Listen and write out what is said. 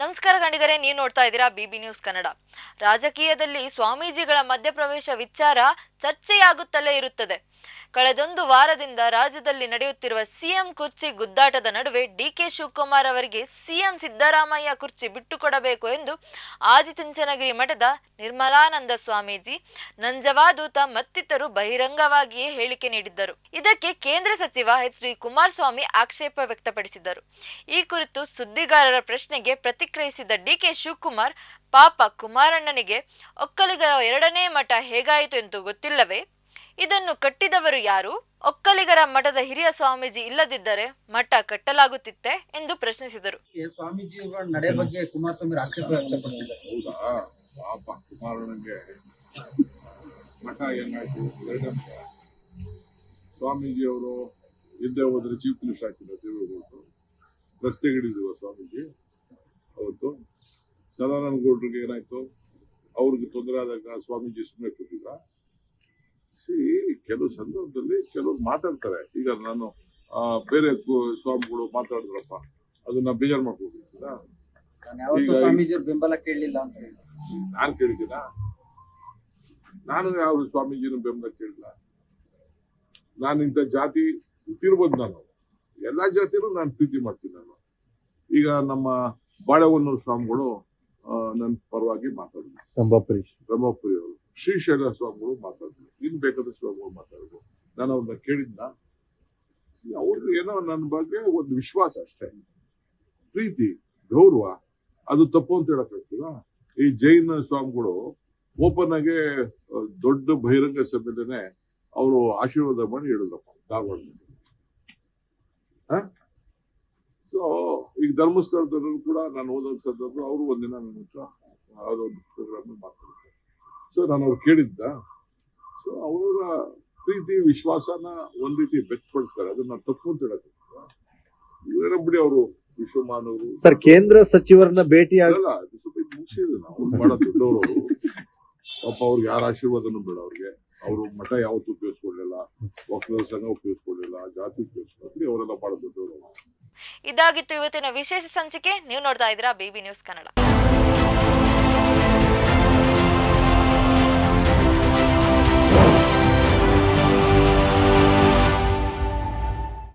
ನಮಸ್ಕಾರ ಗಂಡಿಗರೇ ನೀವು ನೋಡ್ತಾ ಇದ್ದೀರಾ ಬಿಬಿ ನ್ಯೂಸ್ ಕನ್ನಡ. ರಾಜಕೀಯದಲ್ಲಿ ಸ್ವಾಮೀಜಿಗಳ ಮಧ್ಯಪ್ರವೇಶ ವಿಚಾರ ಚರ್ಚೆಯಾಗುತ್ತಲೇ ಇರುತ್ತದೆ. ಕಳೆದೊಂದು ವಾರದಿಂದ ರಾಜ್ಯದಲ್ಲಿ ನಡೆಯುತ್ತಿರುವ ಸಿಎಂ ಕುರ್ಚಿ ಗುದ್ದಾಟದ ನಡುವೆ ಡಿಕೆ ಶಿವಕುಮಾರ್ ಅವರಿಗೆ ಸಿಎಂ ಸಿದ್ದರಾಮಯ್ಯ ಕುರ್ಚಿ ಬಿಟ್ಟುಕೊಡಬೇಕು ಎಂದು ಆದಿಚುಂಚನಗಿರಿ ಮಠದ ನಿರ್ಮಲಾನಂದ ಸ್ವಾಮೀಜಿ, ನಂಜವಾದೂತ ಮತ್ತಿತರು ಬಹಿರಂಗವಾಗಿಯೇ ಹೇಳಿಕೆ ನೀಡಿದ್ದರು. ಇದಕ್ಕೆ ಕೇಂದ್ರ ಸಚಿವ ಎಚ್. ಡಿ. ಕುಮಾರಸ್ವಾಮಿ ಆಕ್ಷೇಪ ವ್ಯಕ್ತಪಡಿಸಿದರು ಈ ಕುರಿತು ಸುದ್ದಿಗಾರರ ಪ್ರಶ್ನೆಗೆ ಪ್ರತಿಕ್ರಿಯಿಸಿದ ಡಿಕೆ ಶಿವಕುಮಾರ್, ಪಾಪ ಕುಮಾರಣ್ಣನಿಗೆ ಒಕ್ಕಲಿಗರ ಎರಡನೇ ಮಠ ಹೇಗಾಯಿತು ಎಂದು ಗೊತ್ತಿಲ್ಲವೇ? ಇದನ್ನು ಕಟ್ಟಿದವರು ಯಾರು? ಒಕ್ಕಲಿಗರ ಮಠದ ಹಿರಿಯ ಸ್ವಾಮೀಜಿ ಇಲ್ಲದಿದ್ದರೆ ಮಠ ಕಟ್ಟಲಾಗುತ್ತಿತ್ತೆ ಎಂದು ಪ್ರಶ್ನಿಸಿದರು. ಸ್ವಾಮೀಜಿ ಸ್ವಾಮೀಜಿಯವರ ನಡೆ ಬಗ್ಗೆ ಕುಮಾರಸ್ವಾಮಿ ಅವರು ಆಕ್ಷೇಪ ಮಠ ಎರಡಂಶ ಸ್ವಾಮೀಜಿಯವರು ಹಿಂದೆ ಹೋದ್ರೆ ಚೀಫ್ ಮಿನಿಸ್ಟರ್ ಹಾಕಿದ್ರು ದೇವೇಗೌಡರು ರಸ್ತೆಗಿಳಿದ್ರು ಸ್ವಾಮೀಜಿ. ಅವತ್ತು ಸದಾನಂದ ಗೌಡ್ರಿಗೆ ಏನಾಯ್ತು? ಅವ್ರಿಗೆ ತೊಂದರೆ ಆದಾಗ ಸ್ವಾಮೀಜಿ ಸುಮ್ಮನೆ ಕೂತಿದ್ರ? ಸಿ ಕೆಲವು ಸಂದರ್ಭದಲ್ಲಿ ಕೆಲವರು ಮಾತಾಡ್ತಾರೆ. ಈಗ ನಾನು ಆ, ಬೇರೆ ಸ್ವಾಮಿಗಳು ಮಾತಾಡಿದ್ರಪ್ಪ. ಅದನ್ನ ಬೇಜಾರು ಮಾಡ್ಕೋಬೇಕಿಲ್ಲ ನಾನು ಯಾವತ್ತೂ ಈಗ- ಬೆಂಬಲ ಕೇಳಲಿಲ್ಲ ಅಂತ ನಾನು ನಾನ್ ಕೇಳಿದ್ದೀನ ನಾನು ಯಾವ ಸ್ವಾಮೀಜಿನ ಬೆಂಬಲ ಕೇಳಿಲ್ಲ. ನಾನು ಇಂಥ ಜಾತಿ ಹುಟ್ಟಿರ್ಬೋದು ನಾನು. ಎಲ್ಲಾ ಜಾತಿನೂ ನಾನು ಪ್ರೀತಿ ಮಾಡ್ತೀನಿ ನಾನು. ಈಗ ನಮ್ಮ ಬಾಳೆಹೊನ್ನೂರು ಸ್ವಾಮಿಗಳು ನನ್ನ ಪರವಾಗಿ ಮಾತಾಡಿದ್ರು ಅಂಬಾಪುರೀಶ್ ಬ್ರಹ್ಮಪುರಿ ಅವರು. ಶ್ರೀಶೈಲ ಸ್ವಾಮಿಗಳು ಮಾತಾಡಿದ್ರು ಇನ್ ಬೇಕಾದ ಸ್ವಾಮಿಗಳು ಮಾತಾಡಿದ್ರು ನಾನು ಅವ್ರನ್ನ ಕೇಳಿದ್ನ? ಅವ್ರಿಗೆ ಏನೋ ನನ್ನ ಬಗ್ಗೆ ಒಂದು ವಿಶ್ವಾಸ ಅಷ್ಟೇ. ಪ್ರೀತಿ, ಗೌರವ, ಅದು ತಪ್ಪು ಅಂತ ಹೇಳಕ್ಕಾಗ್ತಿಲ್ಲ ಈ ಜೈನ ಸ್ವಾಮಿಗಳು ಓಪನ್ ಆಗಿ ದೊಡ್ಡ ಬಹಿರಂಗ ಸಭೆಲೇನೆ ಅವರು ಆಶೀರ್ವಾದ ಮಾಡಿ ಹೇಳಿದ್ರಪ್ಪ ಧಾರವಾಡದಲ್ಲಿ. ಸೊ ಈಗ ಧರ್ಮಸ್ಥಳದವರು ಕೂಡ ನಾನು ಓದೋ ಅವರು ಒಂದಿನ ನನ್ನ ಹತ್ರ ಯಾವುದೋ ಒಂದು ಪ್ರೋಗ್ರಾಮ್ ಮಾತಾಡ್ತಾರೆ ಸೊ ನಾನು ಅವ್ರು ಕೇಳಿದ್ದ. ಸೊ ಅವರ ಪ್ರೀತಿ ವಿಶ್ವಾಸನ ಒಂದ್ ರೀತಿ ಬೆಚ್ಚಪಡಿಸ್ತಾರೆ ಅದನ್ನ ತಪ್ಪು ಅಂತ ಹೇಳಕ್ ಬಿಡಿ ಅವರು ವಿಶ್ವಮಾನವರು ಸರ್ ಕೇಂದ್ರ ಸಚಿವರನ್ನ ಭೇಟಿ ಆಗಲ್ಲ ಅದು ಸ್ವಲ್ಪ ಮುಗಿಸಿದ್ರು ನಾವು ಬಹಳ ದೊಡ್ಡವರು ಅವರು. ಪಾಪ ಅವ್ರಿಗೆ ಯಾರ ಆಶೀರ್ವಾದನೂ ಬೇಡ ಅವ್ರಿಗೆ. ಅವರು ಮಠ ಯಾವತ್ತು ಉಪಯೋಗಿಸ್ಕೊಳ್ಳಿಲ್ಲ ಒಕ್ಕಲ ಸಂಘ ಉಪಯೋಗಿಸ್ಕೊಳ್ಳಿಲ್ಲ ಜಾತಿ ಉಪಯೋಗಿಸ್ಕೊಳ್ಳಿ ಅವರೆಲ್ಲ ಬಹಳ ದೊಡ್ಡವರು ಇದಾಗಿತ್ತು ಇವತ್ತಿನ ವಿಶೇಷ ಸಂಚಿಕೆ. ನೀವು ನೋಡ್ತಾ ಇದ್ದೀರಾ ಬಿಬಿ ನ್ಯೂಸ್ ಕನ್ನಡ.